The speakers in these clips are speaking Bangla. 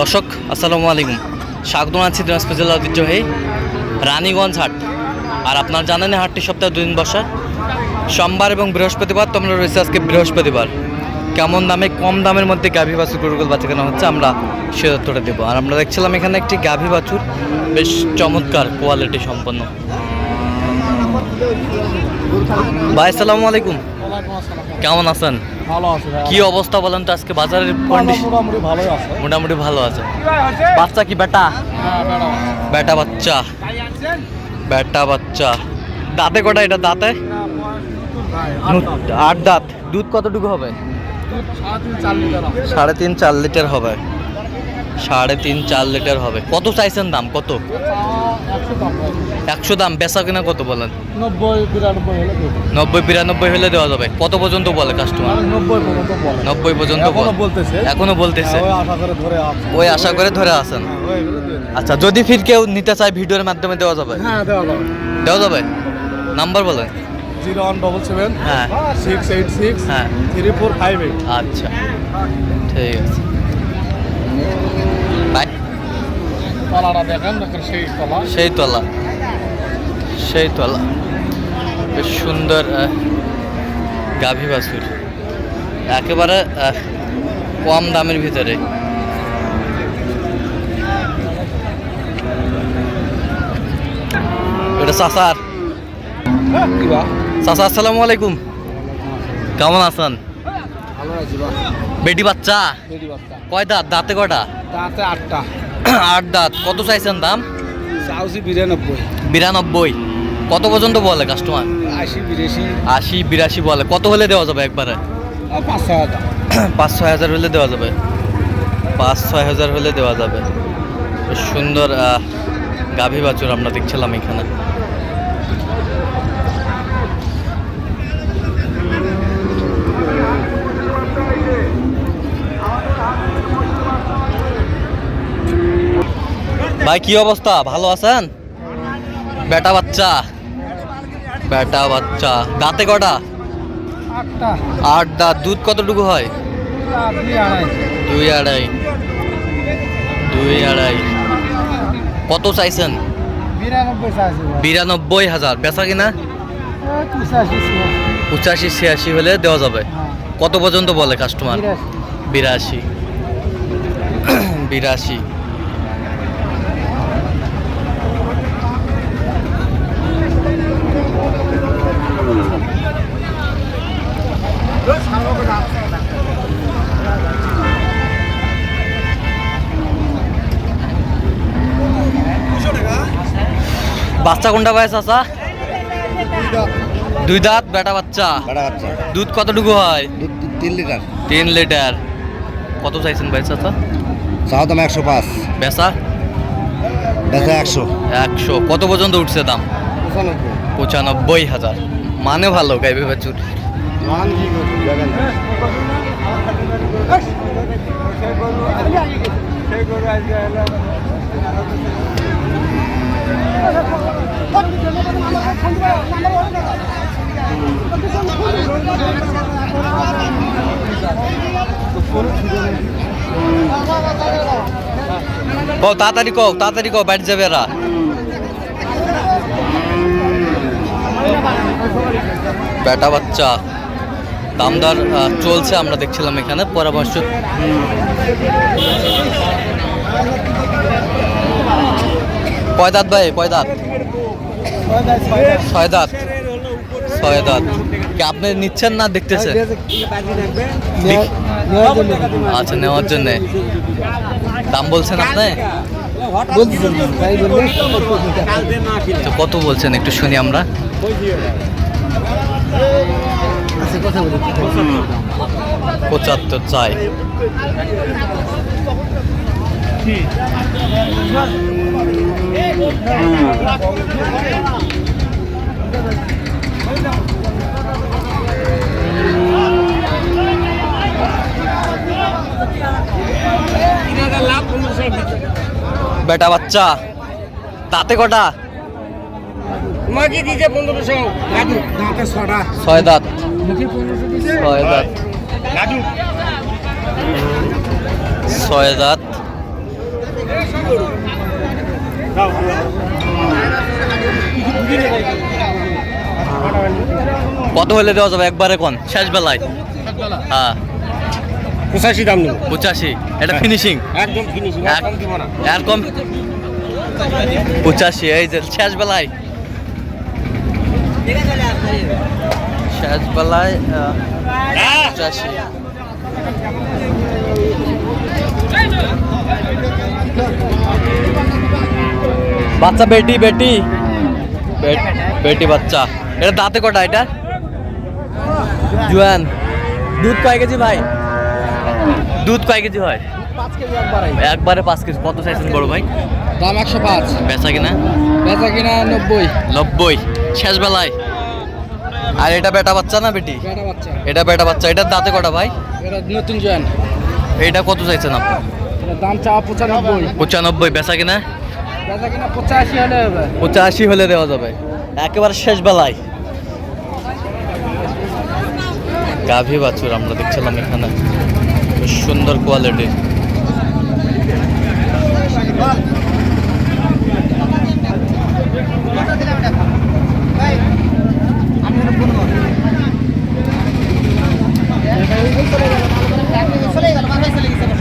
দর্শক, আসসালামু আলাইকুম। স্বাগত আছি দিনাজপুর জেলা ঐতিহ্যবাহী রানীগঞ্জ হাট। আর আপনারা জানেন হাটটি সপ্তাহে দুদিন বসা। সোমবার এবং বৃহস্পতিবার তোমরা রয়েছে আজকে বৃহস্পতিবার। কেমন দামে, কম দামের মধ্যে গাভী বাছুর গরুগুল বাচ্চা কেনা হচ্ছে, আমরা সে তথ্যটা দেবো। আর আমরা দেখছিলাম এখানে একটি গাভী বাছুর, বেশ চমৎকার কোয়ালিটি সম্পন্ন। ভাই, আসসালামু আলাইকুম। কেমন আছেন? ভালো আছে কি অবস্থা বলেন তো আজকে বাজারের কন্ডিশন মোটামুটি ভালোই আছে। মোটামুটি ভালো আছে। বাচ্চা কি বেটা? হ্যাঁ, বেটা বাচ্চা। বেটা বাচ্চা। দাঁতে কটা এটা দাঁতে? আট দাঁত। দুধ কতটুকু হবে। সাড়ে তিন চার লিটার হবে। সাড়ে তিন চার লিটার হবে। কত চাইছেন দাম? কত? একশো দাম। বেচা কিনা কত বলেন? নব্বই বিরানব্বই হলে দেওয়া যাবে। কত পর্যন্ত বলে কাস্টমার নব্বই পর্যন্ত এখনও বলতেছে। হ্যাঁ, ওই আশা করে ধরে আছেন? হ্যাঁ। আচ্ছা যদি ফির কেউ নিতে চায় ভিডিওর মাধ্যমে দেওয়া যাবে? হ্যাঁ দেওয়া যাবে। দেওয়া যাবে? নাম্বার বলেন। জিরো ওয়ান ডবল সেভেন হ্যাঁ। সিক্স এইট সিক্স হ্যাঁ। Three four five eight. আচ্ছা। ঠিক আছে। সেই তলা। সেই তলা। বেশ সুন্দর গাভী বাছুর। একেবারে কম দামের ভিতরে। এটা কি বা? চাচা আসসালামু আলাইকুম। কেমন আছেন? বেটি বাচ্চা? কয় দাঁত? দাঁতে কটা দাঁতে আটটা। আট দাঁত। কত চাইছেন দাম? চাউসি বিরানব্বই। বিরানব্বই। কত পর্যন্ত বলে কাস্টমার আশি বিরাশি। আশি বিরাশি বলে। কত হলে দেওয়া যাবে একবারে? পাঁচ ছয় হাজার। পাঁচ ছয় হাজার হলে দেওয়া যাবে। পাঁচ ছয় হাজার হলে দেওয়া যাবে। সুন্দর গাভী বাছুর আমরা দেখছিলাম এখানে। ভাই কি অবস্থা? ভালো আছেন? বেটা বাচ্চা। বেটা বাচ্চা। দাঁতে কটা? আট দাঁত দুধ কতটুকু হয়? দুই আড়াই। দুই আড়াই। কত চাইছেন? বিরানব্বই হাজার। বেচা কিনা? পঁচাশি পঁচাশি ছিয়াশি হলে দেওয়া যাবে। কত পর্যন্ত বলে কাস্টমার বিরাশি। বিরাশি। বাচ্চা কোনটা পায় চাচা? দুই দাঁত বেটা বাচ্চা? দুধ কতটুকু হয়? দুধ তিন লিটার। তিন লিটার। কত চাইছেন ভাই চাচা? চাও দাম একশো পাঁচ। বেচা? বেচা একশো। একশো। কত পর্যন্ত উঠছে দাম? পঁচানব্বই। হাজার। মানে ভালো গাইবে বাছুর কও, তাড়াতাড়ি কও তাড়াতাড়ি কও বাইরে যাবে এরা। বেটা বাচ্চা। দামদার চলছে, আমরা দেখছিলাম এখানে পরামর্শ কয় দাঁত ভাই, কয় দাঁত? ছয় দাঁত। ছয় দাঁত। কি আপনি নিচ্ছেন না দেখতেছেন? আচ্ছা নেওয়ার জন্যে। দাম বলছেন আপনি? কত বলছেন একটু শুনি আমরা? পঁচাত্তর চাই। বেটা বাচ্চা তাতে কটা? তোমাকে দিতে পনেরোশো। দাদু দাঁতে ছটা। ছয় দাঁত। ছয় দাঁত। দাদু। ছয় দাঁত। কত হলে দেওয়া যাবে? একবারে কোন? শেষ বেলায়? হ্যাঁ। পঁচাশি দাম নেব। পঁচাশি? এটা ফিনিশিং একদম ফিনিশিং আর কম পঁচাশি এই যে শেষ বেলায়। শেষ বেলায় পঁচাশি। বাচ্চা বেটি বেটি। বেটি বাচ্চা। এটা দাঁতে কটা এটা? জুয়ান দুধ কয় কেজি ভাই? দুধ কয় কেজি হয়? একবারে একবারে পাঁচ কেজি কত চাইছেন বড় ভাই? দাম একশো পাঁচ। বেচা কিনা? বেচা কিনা নব্বই। নব্বই। শেষ বেলায়? আর এটা বেটা বাচ্চা না বেটি? এটা বেটা বাচ্চা। এটার দাঁতে কটা ভাই? এটা নতুন জয়েন। এটা কত চাইছেন আপনি? দাম চাওয়া পঁচানব্বই। পঁচানব্বই বেচা কিনা? বেচা কিনা পঁচাশি হলে পঁচাশি হলে দেওয়া যাবে। একেবারে শেষ বেলায়। গাভী বাছুর আমরা দেখছিলাম এখানে। বেশ সুন্দর কোয়ালিটির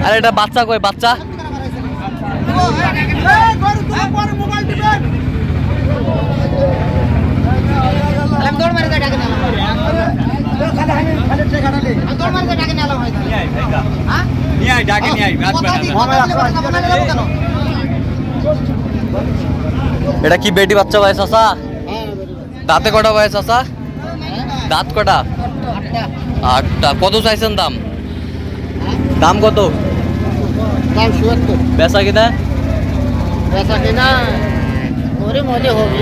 আর এটা বাচ্চা কই বাচ্চা? এটা কি বেটি বাচ্চা ভাই চাচা? দাঁতে কটা ভাই চাচা? দাঁত কটা? আটটা। কত চাইছেন দাম? দাম কত? দাম চুয়াত্তর বেচা কিনা? বেচা কিনা করে মজা হবে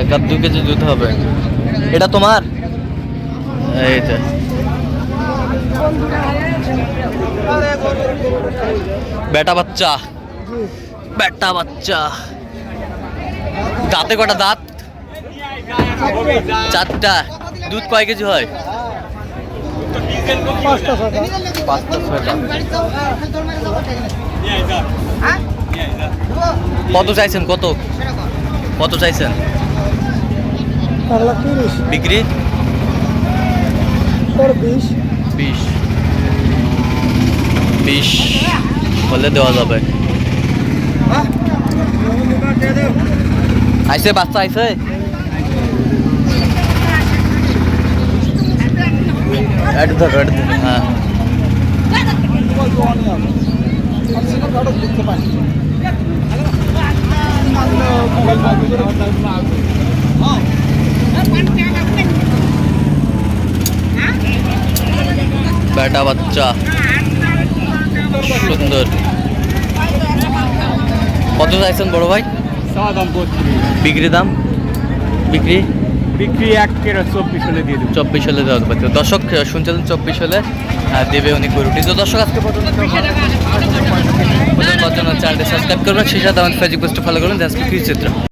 এক আধ দু কেজি দুধ হবে। এটা তোমার? এই যে। বেটা বাচ্চা। বেটা বাচ্চা। দাঁতে কটা দাঁত? চারটা। দুধ কয় কেজি হয়? পাঁচটা ছটা পাঁচটা ছয়টা। কত চাইছেন? কত? কত চাইছেন? এক লাখ তিরিশ। বিক্রি? বিশ। বিশ। বিশ। হলে দেওয়া যাবে। আইসে বাচ্চা আইসে একটু ধরো ধরো, হ্যাঁ। বেটা বাচ্চা। সুন্দর। কত চাইছেন বড় ভাই? বিক্রি দাম? বিক্রি? বিক্রি এক চব্বিশ হলে দিয়ে দেবো। চব্বিশ হলে দেওয়া তো দর্শক শুনছিলেন চব্বিশ হলে দেবে উনি গরুটি। তো দর্শক, আজকে পর্যন্ত চ্যানেলটি সাবস্ক্রাইব করবেন, সেই সাথে আমাদের ফেসবুক পেজটা ফলো করবেন চিত্র?